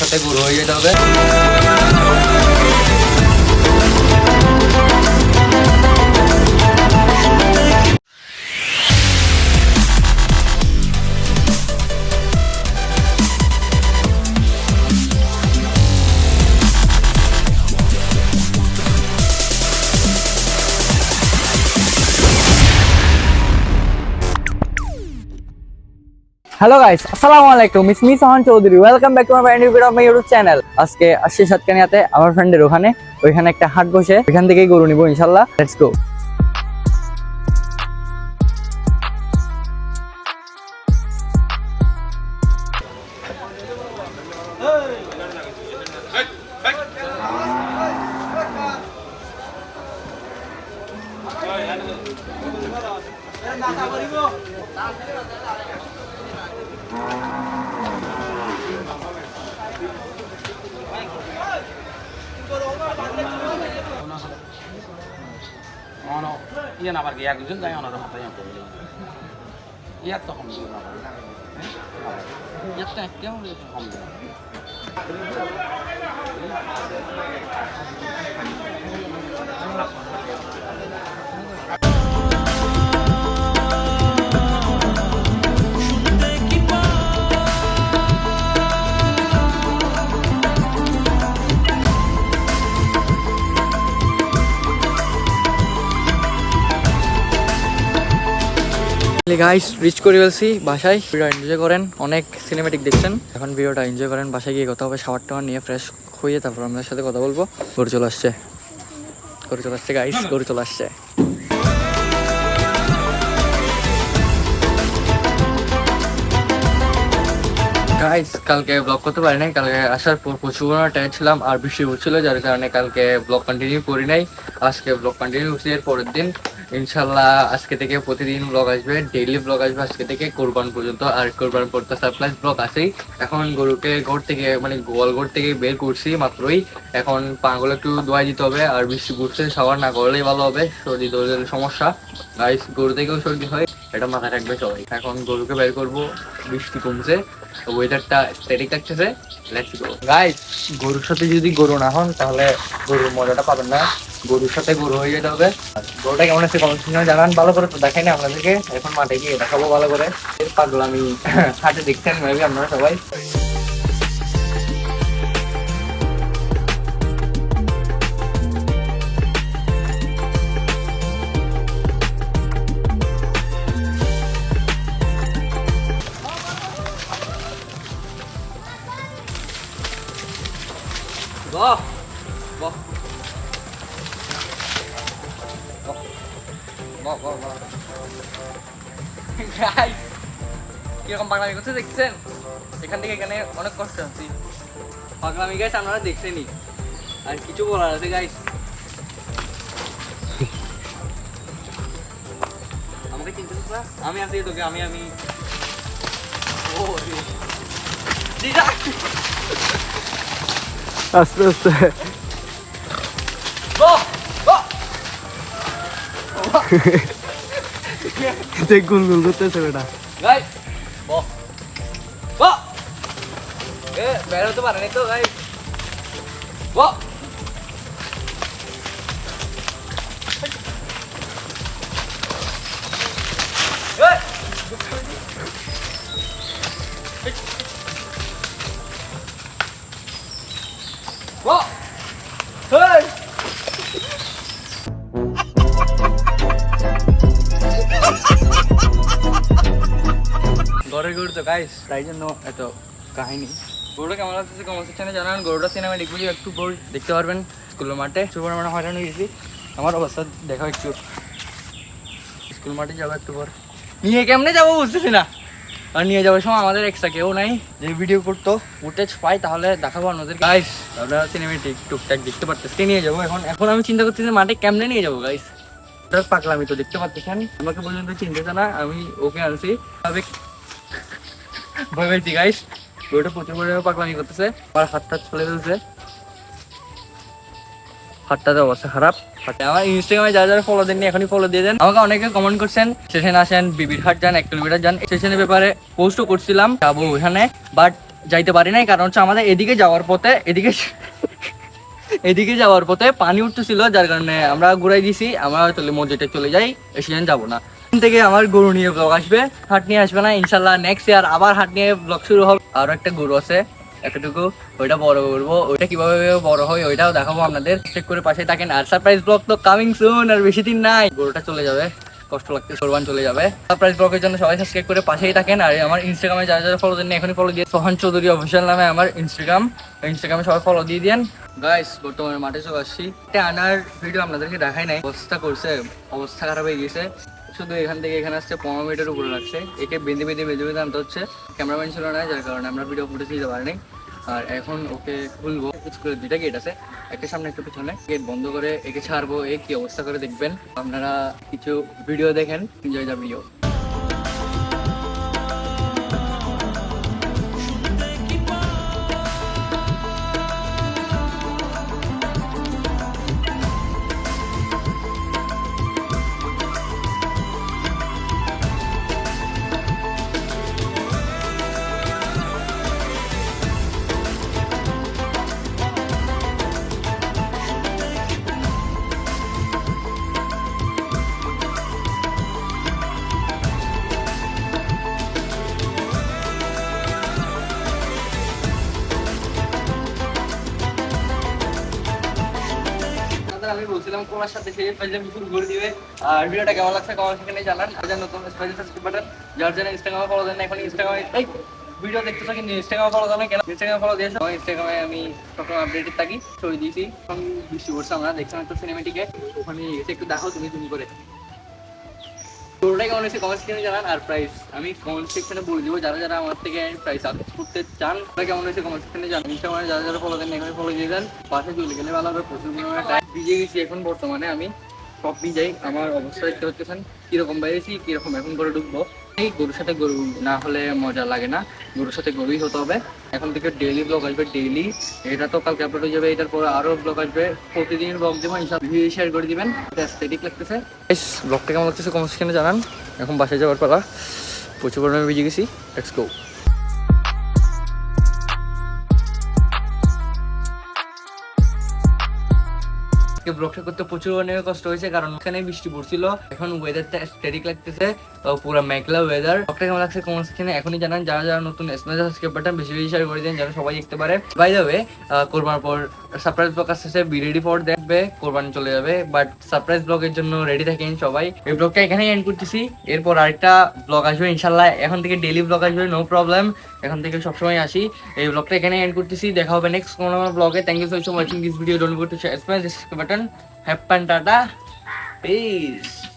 সাথে গুরু হয়ে যেতে হবে হ্যালো গাইস আসসালামু আলাইকুম it's me Sohan Chowdhury welcome back to my brand video of my YouTube channel আজকে আসছি সাতকানিয়াতে, আমার ফ্রেন্ডের ওখানে। ওইখানে একটা হাট বসে। ওইখান থেকেই গরু নিব ইনশাল্লাহ let's go ono iya na bargi yak jun dai ono ro hata yang ko iya to hom jun na bargi iya guys reach করে ফেলছি বাসায়। ভিডিও এনজয় করেন, অনেক সিনেমেটিক দেখছেন। এখন ভিডিওটা এনজয় করেন, বাসায় গিয়ে কথা হবে শাওয়ার টাওয়ার নিয়ে ফ্রেশ হয়ে তারপর আপনাদের সাথে কথা বলব। গরু চলে আসছে। গরু চলে আসছে গাইস গরু চলে আসছে। গাইস কালকে ব্লগ করতে পারি নাই কালকে আসার পর প্রচুর টায়ার ছিলাম আর বৃষ্টি হচ্ছিল যার কারণে কালকে ব্লগ কন্টিনিউ করি নাই। আজকে ব্লগ কন্টিনিউ করছি, এর পরের দিন। ইনশাল্লাহ আজকে থেকে প্রতিদিন ব্লগ আসবে ডেইলি ব্লগ আসবে আজকে থেকে কোরবান পর্যন্ত। আর কোরবান পর্যন্ত সারপ্রাইজ ব্লগ আছেই। এখন গরুকে ঘর থেকে মানে গোয়াল ঘর থেকে বের করছি মাত্রই। এখন পাগুলো একটু দোয়াই দিতে হবে, আর বৃষ্টি পড়ছে, সাওয়ার না করলেই ভালো হবে, সর্দি দর্দের সমস্যা। গাইস গরু থেকেও সর্দি হয়, এটা মাথায় রাখবে সবাই। এখন গরুকে বের করব, বৃষ্টি কমছে ওয়েদারটা স্টেটিক থাকতেছে গাইস গরুর সাথে যদি গরু না হন, তাহলে গরুর মজাটা পাবেন না। গরুর সাথে গরু হয়ে যেতে হবে। গরুটা কেমন আছে কমেন্ট সেকশনে জানান, ভালো করে তো দেখাই না আপনাদেরকে। এখন মাঠে গিয়ে দেখাবো ভালো করে। এর পাগল আমি হাটে দেখছেন মেবি আপনারা সবাই। বাহ বাহ। কীরকম পাগলামি করছে দেখছেন? এখান থেকে এখানে অনেক কষ্ট আছি পাগলামি গাইস আপনারা দেখছেনই। আর কিছু বলার আছে গাইস আমাকে চিনতে? আমি আছি তোকে, আমি আমি। ও আস্তে আস্তে। দেখ গুল গুল করতেছে বেটা। গাইস বাহ বাহ এ বেরোতে পারেনি তো গাইস বাহ তো গাইস তাই জন্য এত কাহিনী। সেকশনে জানান। গরুটা সিনেমাটিক ভিডিও একটু দেখতে পারবেন। মাঠে সুপার মানে হয়রান হয়ে আমার অবস্থা দেখা একটু। স্কুল মাঠে যাব একটু পর। নিয়ে কেমনে যাব বুঝতেছি না। আর নিয়ে যাওয়ার সময় আমাদের এক্সট্রা কেউ নাই। যে ভিডিও করতো ফুটেজ পাই তাহলে দেখাবো অন্যদের। গাইস সিনেমেটিক টুকটাক দেখতে পারতেছি, নিয়ে যাব। এখন এখন আমি চিন্তা করতেছি মাঠে কেমনে নিয়ে যাব গাইস পাগলামি তো দেখতে পাচ্ছেন আমাকে পর্যন্ত চিনতেছে না, আমি ওকে আনছি। তবে ভয় পাইছি গাইস প্রচুর পরিমাণে করতেছে। আমার হাত টাত ফেলে ফেলছে হাতটাতে অবস্থা খারাপ। আমার ইনস্টাগ্রামে যারা যারা ফলো দেননি, এখনই ফলো দিয়ে দেন। আমাকে অনেকে কমেন্ট করছেন স্টেশনে আসেন, বিবির হাট যান, এক কিলোমিটার যান। স্টেশনের ব্যাপারে পোস্টও করছিলাম, যাব ওখানে। বাট যাইতে পারি নাই, কারণ হচ্ছে আমাদের এদিকে যাওয়ার পথে, এদিকে এদিকে যাওয়ার পথে পানি উঠতেছিল, যার কারণে আমরা ঘুরাই দিছি। আমরা চলে মসজিদে চলে যাই, এসে যাব না। থেকে আমার গরু নিয়ে ব্লগ আসবে। হাট নিয়ে আসবে না ইনশাল্লাহ নেক্সট ইয়ার আবার হাট নিয়ে ব্লগ শুরু হবে। আরও একটা গরু আছে, এতটুকু। ওইটা বড় করব। ওইটা কীভাবে বড় হয় ওইটাও দেখাবো আপনাদের। চেক করে পাশে থাকেন। আর সারপ্রাইজ ব্লগ তো কামিং সুন আর বেশি দিন নাই। গরুটা চলে যাবে। কষ্ট লাগতে সরবান চলে যাবে। সারপ্রাইজ ব্লগের জন্য সবাই সাবস্ক্রাইব করে পাশেই থাকেন। আর আমার ইনস্টাগ্রামে যারা যারা ফলো দেন এখনই ফলো দিয়ে সোহান চৌধুরী অফিসিয়াল নামে আমার ইনস্টাগ্রাম ইনস্টাগ্রামে সবাই ফলো দিয়ে দেন গাইস বর্তমানে মাঠে চলে আসছি। এটা আনার ভিডিও আপনাদেরকে দেখাই নাই। অবস্থা করছে, অবস্থা খারাপ হয়ে গেছে শুধু এখান থেকে এখানে আসছে, পনেরো মিনিটের উপরে লাগছে। একে বেঁধে বেঁধে বেঁধে বেঁধে আনতে হচ্ছে। ক্যামেরাম্যান ছিল না, যার কারণে আমরা ভিডিও ফুটেজ নিতে পারিনি। আর এখন ওকে খুলবো। স্কুলের দুইটা গেট আছে। একটা সামনে, একটা পিছনে। গেট বন্ধ করে একে ছাড়বো। এ কি অবস্থা করে দেখবেন। আপনারা কিছু ভিডিও দেখেন। এনজয় দ্য ভিডিও বলছিলাম কোনার সাথে সেই স্পেশাল শুরু করে দিবে। আর ভিডিওটা কেমন লাগছে কমেন্ট সেখানে জানান। আর নতুন স্পেশাল সাবস্ক্রাইব বাটন যার জন্য ইনস্টাগ্রামে ফলো দেন এখন ইনস্টাগ্রামে এই ভিডিও দেখতেছো কিন্তু ইনস্টাগ্রামে ফলো দেন কেন? ইনস্টাগ্রামে ফলো দিয়েছ? ইনস্টাগ্রামে আমি সবসময় আপডেটেড থাকি ছবি দিয়েছি। এখন বৃষ্টি পড়ছে আমরা দেখছিলাম একটু সিনেমেটিকে ওখানে একটু দেখো তুমি তুমি করে। কেমন হয়েছে কমেন্ট সেকশনে জানান। আর প্রাইস আমি কমেন্ট সেকশনে বলে দেবো, যারা যারা আমার থেকে প্রাইস আপ করতে চান, তারা কেমন হয়েছে কমেন্ট সেকশনে জানান। ইনস্টাগ্রামে যারা যারা ফলো দেন এখানে ফলো দিয়ে দেন। পাশে চলে গেলে ভালো হবে, প্রচুর পরিমাণে টাইম ভিজে গেছি এখন বর্তমানে আমি। সব যাই আমার অবস্থা দেখতে পাচ্ছেন। কীরকম বাইরেছি কীরকম এখন করে ঢুকবো। এই গরুর সাথে গরু না হলে মজা লাগে না। গরুর সাথে গরুই হতে হবে। এখন থেকে ডেইলি ব্লগ আসবে ডেইলি এটা তো কালকে আপলোড হয়ে যাবে, এটার পর আরও ব্লগ আসবে। প্রতিদিন ব্লগ দেবো ইনশাল্লাহ ভিডিও শেয়ার করে দিবেন। অ্যাস্থেটিক লাগতেছে। এস ব্লগটা কেমন লাগতেছে? কমেন্ট সেকশনে জানান। এখন বাসায় যাওয়ার পালা। প্রচুর পরিমাণে ভিজে গেছি। লেটস গো আজকে ব্লগটা করতে প্রচুর অনেক কষ্ট হয়েছে, কারণ ওখানে বৃষ্টি পড়ছিল। এখন ওয়েদারটা স্টেডিক লাগতেছে পুরো মেঘলা ওয়েদার ব্লগটা কেমন লাগছে কমেন্ট সেকশনে এখনই জানান। যারা যারা নতুন এসএমএস সাবস্ক্রাইব বাটন বেশি বেশি শেয়ার করে দেন যারা সবাই দেখতে পারে। বাই দ্য ওয়ে কোরবান পর সারপ্রাইজ ব্লগ আসতেছে বি রেডি ফর দেখবে, কোরবানি চলে যাবে। বাট সারপ্রাইজ ব্লগের জন্য রেডি থাকেন সবাই। এই ব্লগটা এখানেই এন্ড করতেছি। এরপর আরেকটা ব্লগ আসবে ইনশাল্লাহ এখন থেকে ডেলি ব্লগ আসবে নো প্রবলেম এখন থেকে সবসময় আসি। এই ব্লগটা এখানে এন্ড করতেছি। দেখা হবে নেক্সট কোনো ব্লগে thank you so much watching this video don't go to share button হ্যাপ tata piece